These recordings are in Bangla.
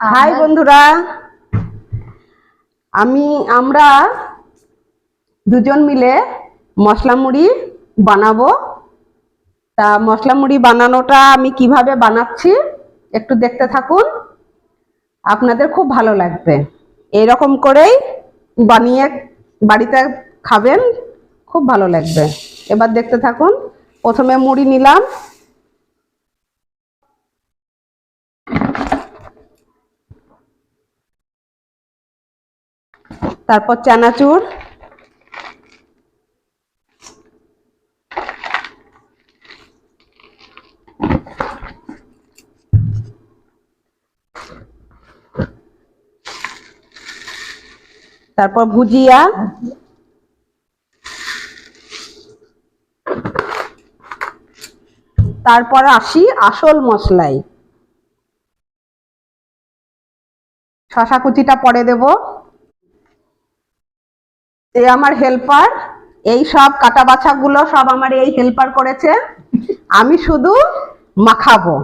হাই বন্ধুরা। আমি আমরা দুজন মিলে মশলা মুড়ি বানাবো। তা মশলা মুড়ি বানানোটা আমি কীভাবে বানাচ্ছি একটু দেখতে থাকুন। আপনাদের খুব ভালো লাগবে। এরকম করেই বানিয়ে বাড়িতে খাবেন খুব ভালো লাগবে। এবার দেখতে থাকুন। প্রথমে মুড়ি নিলাম। তারপর চানাচুর। তারপর ভুজিয়া। তারপর আসি আসল মশলাই। শশা কুচিটা পরে দেব। এ আমার হেল্পার এই সব কাটা বাছাগুলো সব আমার এই হেল্পার করেছে। আমি শুধু মাখাবো।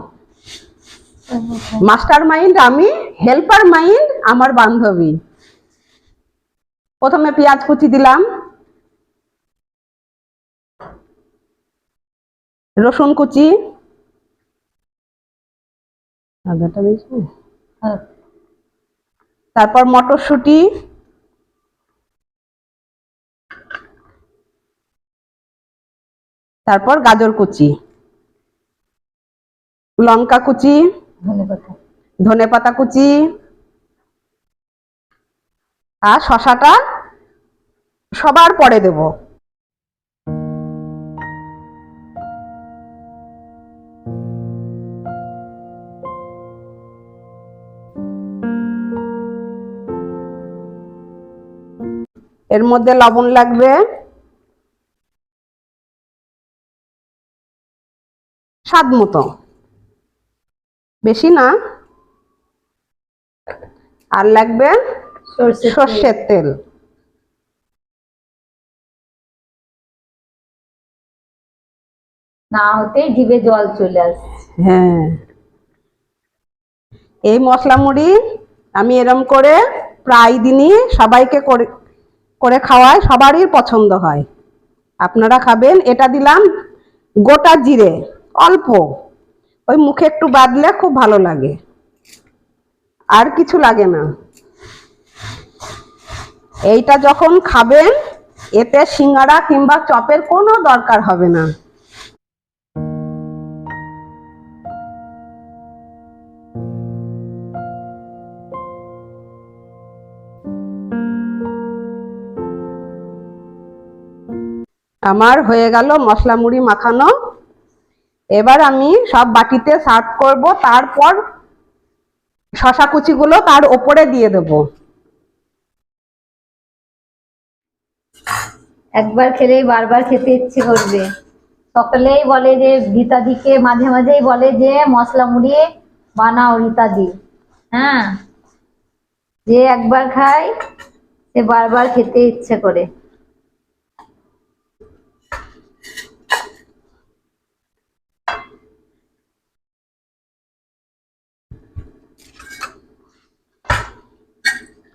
মাস্টার মাইন্ড আমি হেল্পার মাইন্ড আমার বান্ধবী। প্রথমে পেঁয়াজ কুচি দিলাম। রসুন কুচি? হ্যাঁ, তারপর মটরশুঁটি। তারপর গাজর কুচি লঙ্কা কুচি ধনে পাতা কুচি আর শশাটা সবার পরে দেব। এর মধ্যে লবণ লাগবে। স্বাদ মতো। বেশি না। আর লাগবে সর্ষের তেল। না জিভে জল চলে আসছে। হ্যাঁ। এই মশলা মুড়ি আমি এরম করে প্রায় দিনই সবাইকে করে করে খাওয়াই সবারই পছন্দ হয়। আপনারা খাবেন এটা দিলাম গোটা জিরে। অল্প। ওই মুখে একটু বাদলে খুব ভালো লাগে। আর কিছু লাগে না। এইটা যখন খাবেন, এতে সিঙ্গারা কিংবা চপের কোনো দরকার হবে না। আমার হয়ে গেল মশলা মুড়ি মাখানো। এবার আমি সব বাটিতে সার্ভ করব, তারপর শশা কুচিগুলো তার ওপরে দিয়ে দেব। একবার খেলেই বারবার খেতে ইচ্ছে করবে। সকলেই বলে যে রীতাদিকে মাঝে মাঝেই বলে যে, মশলা মুড়ি বানাও রীতাদি হ্যাঁ যে একবার খায়, সে বারবার খেতে ইচ্ছে করে।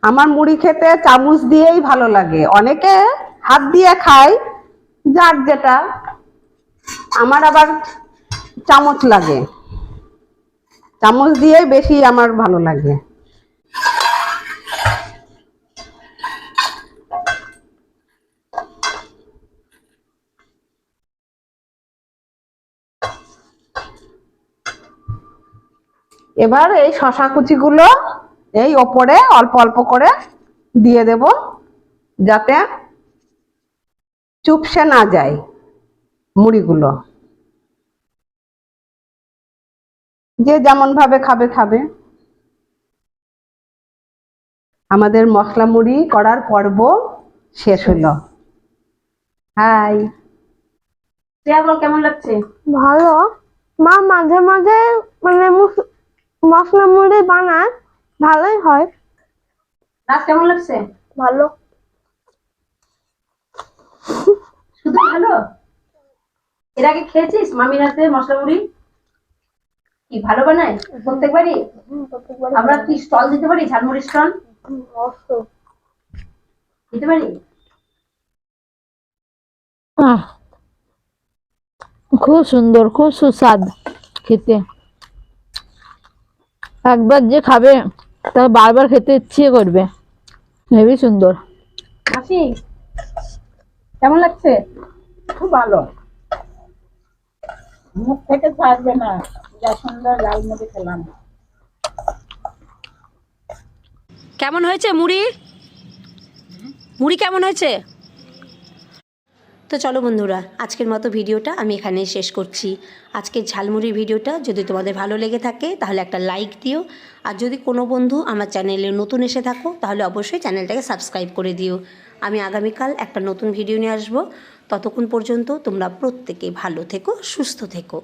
আমার মুড়ি খেতে চামচ দিয়েই ভালো লাগে। অনেকে হাত দিয়ে খায় যার যেটা। আমার আবার চামচ লাগে। চামচ দিয়েই বেশি আমার ভালো লাগে। এবার এই শশা কুচিগুলো এই ওপরে অল্প অল্প করে দিয়ে দেব যাতে চুপসে না যায় মুড়িগুলো। যে যেমন ভাবে খাবে খাবে। আমাদের মশলা মুড়ি করার পর্ব শেষ হলো হাই। কেমন লাগছে? ভালো। মা মাঝে মাঝে মানে মুস- মশলা মুড়ি বানায়। ভালোই হয়। নাচ কেমন লাগছে? ভালো। শুধু ভালো? এর আগে খেয়েছিস মামির হাতে মশলা মুড়ি? কি ভালো বানায়? প্রত্যেকবারই? আমরা কি স্টল দিতে পারি? ঝালমুড়ি স্টল? দিতে পারি? আহ, খুব সুন্দর খুব সুস্বাদ খেতে। একবার যে খাবে। তার বারবার খেতে ইচ্ছে করবে। হেবি সুন্দর। হাসি কেমন লাগছে? খুব ভালো। মুখ থেকে ছাড়বে না যা সুন্দর লাল মুড়ি খেলাম। কেমন হয়েছে মুড়ি? মুড়ি কেমন হয়েছে? তো চলো বন্ধুরা, আজকের মতো ভিডিওটা আমি এখানেই শেষ করছি। আজকের ঝালমুড়ির ভিডিওটা যদি তোমাদের ভালো লেগে থাকে, তাহলে একটা লাইক দিও। আর যদি কোনো বন্ধু আমার চ্যানেলে নতুন এসে থাকো, তাহলে অবশ্যই চ্যানেলটাকে সাবস্ক্রাইব করে দিও। আমি আগামীকাল একটা নতুন ভিডিও নিয়ে আসব। ততক্ষণ পর্যন্ত তোমরা প্রত্যেকে ভালো থেকো, সুস্থ থেকো।